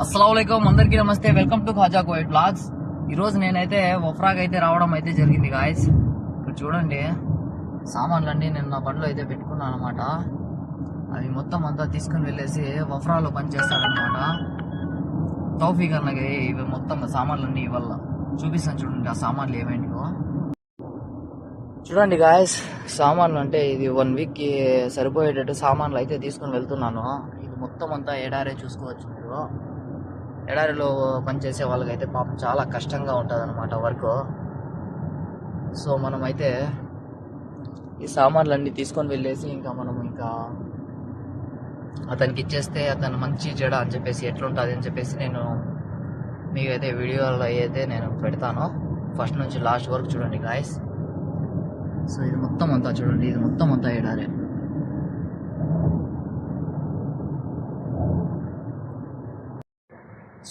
అస్సలం అందరికీ నమస్తే. Welcome to Khaja Kuwait blogs. ఈరోజు నేనైతే వఫ్రాగ్ అయితే రావడం అయితే జరిగింది గాయస్ ఇక్కడ చూడండి సామాన్లన్నీ నేను నా బండ్లో అయితే పెట్టుకున్నాను అనమాట అవి మొత్తం అంతా తీసుకుని వెళ్ళేసి వఫ్రాలో పని టౌఫీక్ తౌఫీక్ అన్నకి ఇవి మొత్తం సామాన్లన్నీ ఇవల్ల చూపిస్తాను చూడండి ఆ సామాన్లు ఏమేంటివో. చూడండి గాయస్ సామాన్లు అంటే ఇది వన్ వీక్కి సరిపోయేటట్టు సామాన్లు అయితే తీసుకొని వెళ్తున్నాను. ఇది మొత్తం అంతా ఎడారే చూసుకోవచ్చు మీరు. ఎడారిలో పనిచేసే వాళ్ళకైతే పాపం చాలా కష్టంగా ఉంటుంది అనమాట వర్క్. సో మనమైతే ఈ ఈ సామాన్లన్నీ తీసుకొని వెళ్ళేసి ఇంకా మనం ఇంకా అతనికి ఇచ్చేస్తే అతను మంచి చెడ అని చెప్పేసి ఎట్లుంటుంది అని చెప్పేసి నేను మీకైతే వీడియోలో అయితే నేను పెడతాను. ఫస్ట్ నుంచి లాస్ట్ వరకు చూడండి గాయస్ సో ఇది మొత్తం అంతా చూడండి ఇది మొత్తం అంతా ఎడారే.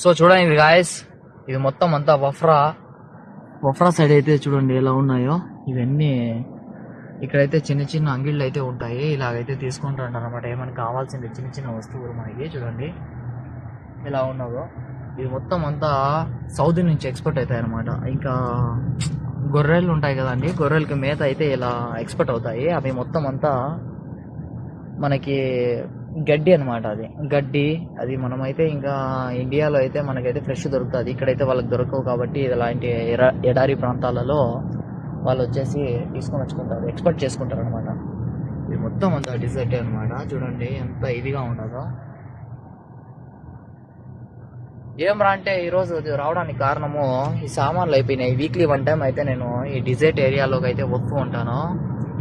సో చూడండి గాయస్ ఇది మొత్తం అంతా వఫ్రా. వఫ్రా సైడ్ అయితే చూడండి ఎలా ఉన్నాయో. ఇవన్నీ ఇక్కడైతే చిన్న చిన్న అంగిళ్ళు అయితే ఉంటాయి. ఇలాగైతే తీసుకుంటూ ఉంటారు అనమాట ఏమైనా కావాల్సింది చిన్న చిన్న వస్తువులు మనకి చూడండి. ఎలా ఉన్నదో. ఇది మొత్తం అంతా సౌదీ నుంచి ఎక్స్పోర్ట్ అవుతాయి అనమాట ఇంకా గొర్రెలు ఉంటాయి కదండి. గొర్రెలకి మేత అయితే ఇలా ఎక్స్పోర్ట్ అవుతాయి. అవి మొత్తం అంతా మనకి గడ్డి అనమాట అది. గడ్డి అది మనమైతే ఇంకా ఇండియాలో అయితే మనకైతే ఫ్రెష్ దొరుకుతుంది. ఇక్కడైతే వాళ్ళకి దొరకవు కాబట్టి ఇలాంటి ఎడారి ప్రాంతాలలో వాళ్ళు వచ్చేసి తీసుకొని వచ్చుకుంటారు. ఎక్స్పర్ట్ చేసుకుంటారు అనమాట ఇది మొత్తం అంతా డిజర్ట్ అనమాట చూడండి ఎంత ఇదిగా ఉండదో ఏం రా అంటే ఈరోజు రావడానికి కారణము ఈ సామాన్లు అయిపోయినాయి. వీక్లీ వన్ టైం అయితే నేను ఈ డిజర్ట్ ఏరియాలోకి అయితే వస్తూ ఉంటాను.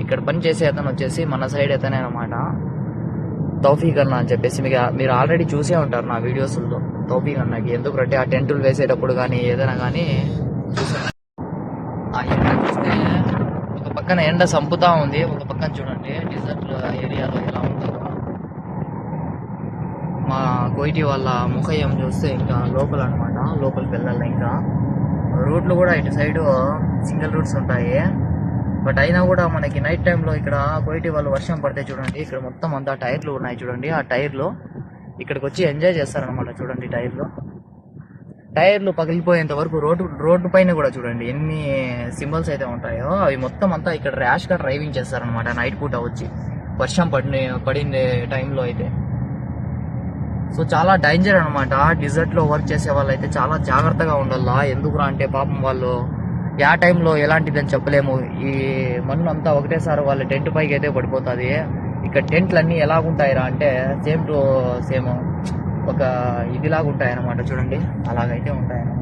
ఇక్కడ పని చేసే అతను వచ్చేసి మన సైడ్ అతనే అనమాట తౌఫీక్ అన్న అని చెప్పేసి మీకు మీరు ఆల్రెడీ చూసే ఉంటారు నా వీడియోస్లో తౌఫీక్ అన్నకి ఎందుకంటే ఆ టెంటులు వేసేటప్పుడు కానీ ఏదైనా కానీ చూసాను ఆ ఎండ చూస్తే ఒక పక్కన ఎండ సంపుతా ఉంది. ఒక పక్కన చూడండి. డిజర్ట్ ఏరియాలో ఎలా ఉంటుందో. మా కోయిటి వాళ్ళ ముఖయం చూస్తే ఇంకా లోపల అనమాట లోపలికి వెళ్ళాలి ఇంకా. రూట్లు కూడా ఇటు సైడు సింగిల్ రూట్స్ ఉంటాయి. బట్ అయినా కూడా మనకి నైట్ టైంలో ఇక్కడ కోయిటి వాళ్ళు వర్షం పడితే చూడండి ఇక్కడ మొత్తం అంతా టైర్లు ఉన్నాయి చూడండి. ఆ టైర్లు ఇక్కడికి వచ్చి ఎంజాయ్ చేస్తారనమాట చూడండి టైర్లు. టైర్లు పగిలిపోయేంత వరకు రోడ్డు రోడ్డు పైన కూడా చూడండి ఎన్ని సింబల్స్ అయితే ఉంటాయో అవి మొత్తం అంతా ఇక్కడ ర్యాష్గా డ్రైవింగ్ చేస్తారనమాట నైట్ పూట వచ్చి. వర్షం పడిన పడింది టైంలో అయితే. సో చాలా డేంజర్ అనమాట డిజర్ట్లో వర్క్ చేసే వాళ్ళు అయితే చాలా జాగ్రత్తగా ఉండాలా? ఎందుకురా అంటే పాపం వాళ్ళు యా టైంలో ఎలాంటిదని చెప్పలేము. ఈ మన్ను అంతా ఒకటేసారి వాళ్ళ టెంట్ పైకి అయితే పడిపోతుంది. ఇక్కడ టెంట్లన్నీ ఎలాగుంటాయిరా అంటే సేమ్ టు సేమ్ ఒక ఇదిలాగా ఉంటాయనమాట చూడండి. అలాగైతే ఉంటాయన్నమాట.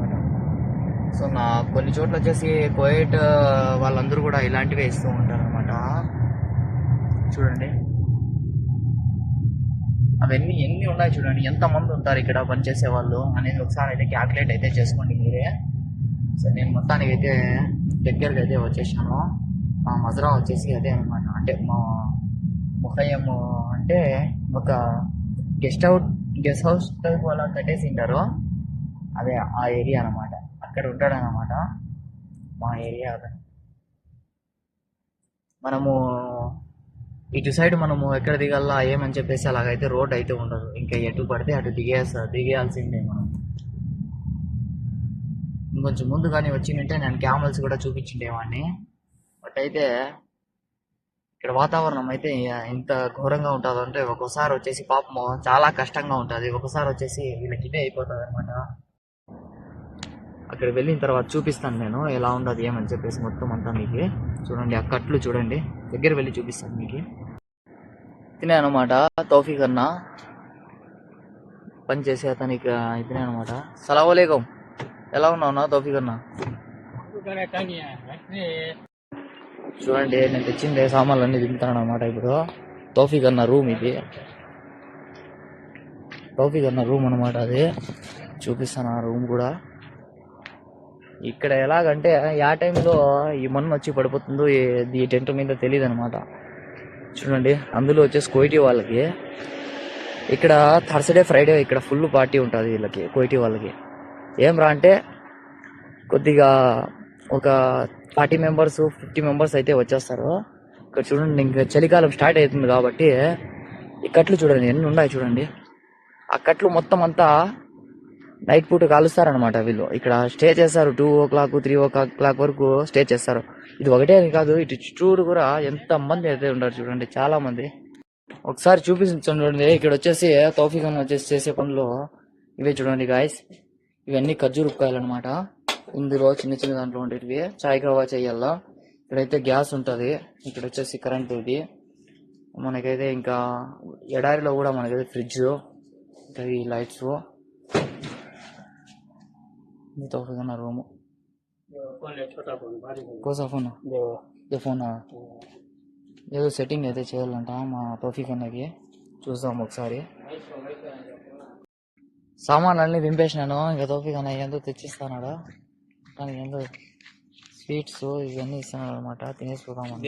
సో నా కొన్ని చోట్ల వచ్చేసి కోయట్ వాళ్ళందరూ కూడా ఇలాంటివే ఇస్తూ ఉంటారు అనమాట చూడండి. అవన్నీ ఎన్ని ఉన్నాయి చూడండి. ఎంత మంది ఉంటారు ఇక్కడ పనిచేసే వాళ్ళు అనేది ఒకసారి అయితే క్యాల్కులేట్ అయితే చేసుకోండి మీరే. సో నేను మొత్తానికి అయితే దగ్గరికి అయితే వచ్చేసాను. మా మధురా వచ్చేసి అదే అనమాట అంటే మా ముఖయం అంటే ఒక guest house guest house type అలా కట్టేసి ఉంటారు అదే ఆ ఏరియా అనమాట అక్కడ ఉంటాడనమాట మా ఏరియా అతను. మనము ఇటు సైడ్ మనము ఎక్కడ దిగాలా ఏమని చెప్పేసి అలాగైతే రోడ్ అయితే ఉండదు. ఇంకా ఎటు పడితే అటు దిగేస్తా దిగేయాల్సిందే మనం. ఇంకొంచెం ముందు కానీ వచ్చిందంటే నేను క్యామల్స్ కూడా చూపించిండేవాడిని బట్ అయితే ఇక్కడ వాతావరణం అయితే ఇంత ఘోరంగా ఉంటుందో అంటే ఒక్కోసారి వచ్చేసి పాపము చాలా కష్టంగా ఉంటుంది. ఒకసారి వచ్చేసి వీళ్ళకి ఇదే అయిపోతుంది అనమాట అక్కడ వెళ్ళిన తర్వాత చూపిస్తాను నేను ఎలా ఉండదు ఏమని చెప్పేసి మొత్తం అంతా మీకు. చూడండి ఆ కట్లు చూడండి. దగ్గర వెళ్ళి చూపిస్తాను మీకు. ఇతనే అనమాట కన్నా అన్న. పని చేసే అతనికి ఇతనే అనమాట సలవలేకం ఎలా ఉన్నావు నా తౌఫీక్ అన్న చూడండి నేను తెచ్చిండే సామాన్లు అన్ని దిగుతాను అనమాట ఇప్పుడు. తౌఫీక్ అన్న రూమ్ ఇది. తౌఫీక్ అన్న రూమ్ అనమాట అది. చూపిస్తాను ఆ రూమ్ కూడా. ఇక్కడ ఎలాగంటే ఆ టైంలో ఈ మన్ను వచ్చి పడిపోతుందో ఈ- ఈ టెంట్ మీద తెలియదు అనమాట చూడండి అందులో వచ్చేసి కోయిటీ వాళ్ళకి. ఇక్కడ థర్స్డే ఫ్రైడే ఇక్కడ ఫుల్ పార్టీ ఉంటుంది వీళ్ళకి కోయిటీ వాళ్ళకి. ఏం రా అంటే కొద్దిగా ఒక ఫార్టీ మెంబర్స్ ఫిఫ్టీ మెంబర్స్ అయితే వచ్చేస్తారు. ఇక్కడ చూడండి ఇంకా చలికాలం స్టార్ట్ అవుతుంది కాబట్టి ఈ కట్లు చూడండి ఎన్ని ఉన్నాయి చూడండి. ఆ కట్లు మొత్తం అంతా నైట్ పూట కాలుస్తారనమాట వీళ్ళు. ఇక్కడ స్టే చేస్తారు two o'clock three o'clock వరకు స్టే చేస్తారు. ఇది ఒకటే అని కాదు ఇటు చుట్టూరు కూడా ఎంత మంది అయితే ఉంటారు చూడండి చాలా మంది ఒకసారి చూపించండి చూడండి ఇక్కడ వచ్చేసి తౌఫిక్ వచ్చేసి చేసే పనులు ఇవే చూడండి గాయస్ ఇవన్నీ ఖర్జూరు కాయలు అనమాట ఇందులో చిన్న చిన్న దాంట్లో ఉండేటివి. చాయ్ కవా చేయాలా. ఇక్కడైతే గ్యాస్ ఉంటది. ఇక్కడ వచ్చేసి కరెంట్ ఇది. మనకైతే ఇంకా ఎడారిలో కూడా మనకైతే ఫ్రిడ్జ్ ఇంకా ఈ లైట్స్. తౌఫిక్ రూమ్? కోసా ఫోన్? ఏ ఫోన్? ఏదో సెట్టింగ్ అయితే చేయాలంట మా తోఫిక్ అన్నకి చూద్దాం ఒకసారి. సామాన్లన్నీ దింపేసినాను. ఇంకా దోపికన ఎంతో తెచ్చిస్తానాడు. కానీ ఎంతో స్వీట్స్ ఇవన్నీ ఇస్తున్నాడు అనమాట తినేసుకుందాం పోదాం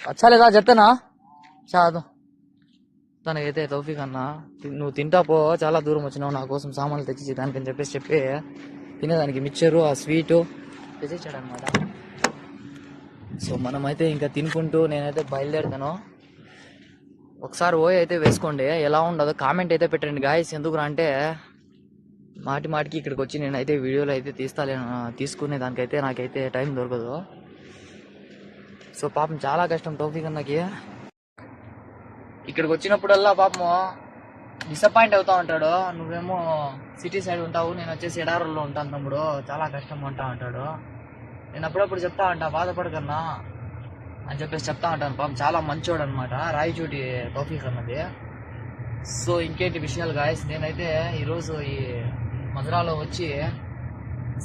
అచ్చాలేదా చెప్తానా? చాదు తనకైతే తౌఫీక్ అన్న నువ్వు తింటా పో చాలా దూరం వచ్చినావు నా కోసం సామాన్లు తెచ్చి దానికని చెప్పేసి చెప్పి తినేదానికి మిక్చరు ఆ స్వీటు తెచ్చిచ్చాడనమాట సో మనమైతే ఇంకా తినుకుంటూ నేనైతే బయలుదేరుతాను. ఒకసారి ఓయ్ అయితే వేసుకోండి. ఎలా ఉండదో కామెంట్ అయితే పెట్టండి గాయస్ ఎందుకురా అంటే మాటి మాటికి ఇక్కడికి వచ్చి నేనైతే వీడియోలు అయితే తీస్తాలే తీసుకునే దానికైతే నాకైతే టైం దొరకదు. సో పాపం చాలా కష్టం తౌఫీక్ అన్నకి ఇక్కడికి వచ్చినప్పుడల్లా పాపము డిసప్పాయింట్ అవుతా ఉంటాడు. నువ్వేమో సిటీ సైడ్ ఉంటావు నేను వచ్చేసి ఎడారుల్లో ఉంటాను తమ్ముడు. చాలా కష్టం అంటా ఉంటాడు. నేను అప్పుడప్పుడు చెప్తా ఉంటా బాధపడకన్నా. అని చెప్పేసి చెప్తా ఉంటాను. పాపం చాలా మంచోడు అనమాట రాయచోటి తౌఫీక్ అన్నది సో ఇంకేంటి విషయాలు గాయస్ నేనైతే ఈరోజు ఈ మధురాలో వచ్చి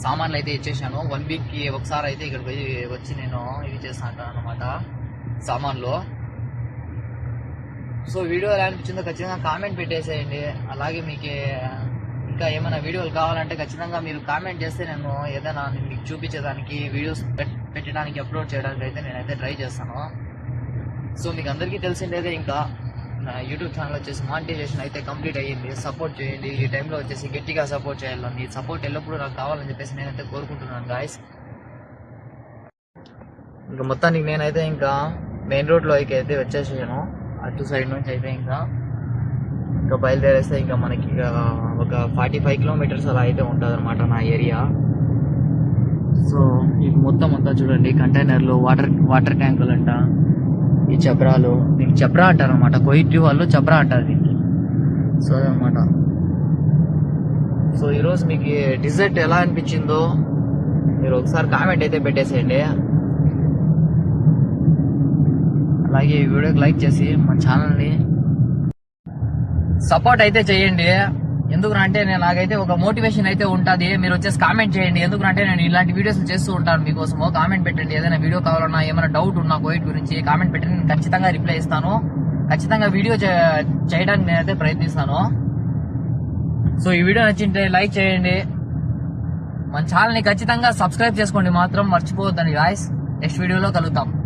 సామాన్లు అయితే ఇచ్చేసాను. వన్ వీక్కి ఒకసారి అయితే ఇక్కడికి పోయి వచ్చి నేను ఇది చేస్తాను అనమాట సామాన్లు. సో వీడియో ఎలా అనిపించిందో ఖచ్చితంగా కామెంట్ పెట్టేసేయండి. అలాగే మీకు ఇంకా ఏమైనా వీడియోలు కావాలంటే ఖచ్చితంగా మీరు కామెంట్ చేస్తే నేను ఏదైనా మీకు చూపించేదానికి వీడియోస్ పెట్టడానికి అప్లోడ్ చేయడానికి అయితే నేనైతే ట్రై చేస్తాను. సో మీకు అందరికీ తెలిసిందేదే ఇంకా నా యూట్యూబ్ ఛానల్ వచ్చేసి మానిటైజేషన్ అయితే కంప్లీట్ అయ్యింది. సపోర్ట్ చేయండి. ఈ టైంలో వచ్చేసి గట్టిగా సపోర్ట్ చేయాలి మీ సపోర్ట్ ఎల్లప్పుడూ నాకు కావాలని చెప్పేసి నేనైతే కోరుకుంటున్నాను గాయస్ ఇంకా మొత్తానికి నేనైతే ఇంకా మెయిన్ రోడ్లోకి అయితే వచ్చేసాను అటు సైడ్ నుంచి అయితే ఇంకా ఇంకా బయలుదేరేస్తే ఇంకా మనకి ఇక ఒక ఫార్టీ ఫైవ్ కిలోమీటర్స్ అలా అయితే ఉంటుంది అనమాట నా ఏరియా. సో ఇది మొత్తం అంతా చూడండి కంటైనర్లు వాటర్ వాటర్ ట్యాంకులు అంట ఈ చబ్రాలు. దీనికి చబ్రా అంటారు అనమాట కొయిటి వాళ్ళు చబ్రా అంటారు దీనికి. సో అదనమాట సో ఈరోజు మీకు డిజర్ట్ ఎలా అనిపించిందో మీరు ఒకసారి కామెంట్ అయితే పెట్టేసేయండి. అలాగే ఈ వీడియోకి లైక్ చేసి మన ఛానల్ని సపోర్ట్ అయితే చేయండి. ఎందుకంటే నేను నాకైతే ఒక మోటివేషన్ అయితే ఉంటుంది. మీరు వచ్చేసి కామెంట్ చేయండి. ఎందుకంటే నేను ఇలాంటి వీడియోస్ చేస్తూ ఉంటాను మీకోసము. కామెంట్ పెట్టండి. ఏదైనా వీడియో కావాలన్నా ఏమైనా డౌట్ ఉన్నా కోవిడ్ గురించి కామెంట్ పెట్టండి. నేను ఖచ్చితంగా రిప్లై ఇస్తాను. ఖచ్చితంగా వీడియో చే- చేయడానికి నేనైతే ప్రయత్నిస్తాను. సో ఈ వీడియో నచ్చింటే లైక్ చేయండి. మన ఛానల్ని ఖచ్చితంగా సబ్స్క్రైబ్ చేసుకోండి మాత్రం. మర్చిపోవద్దండి గాయస్ నెక్స్ట్ వీడియోలో కలుగుతాం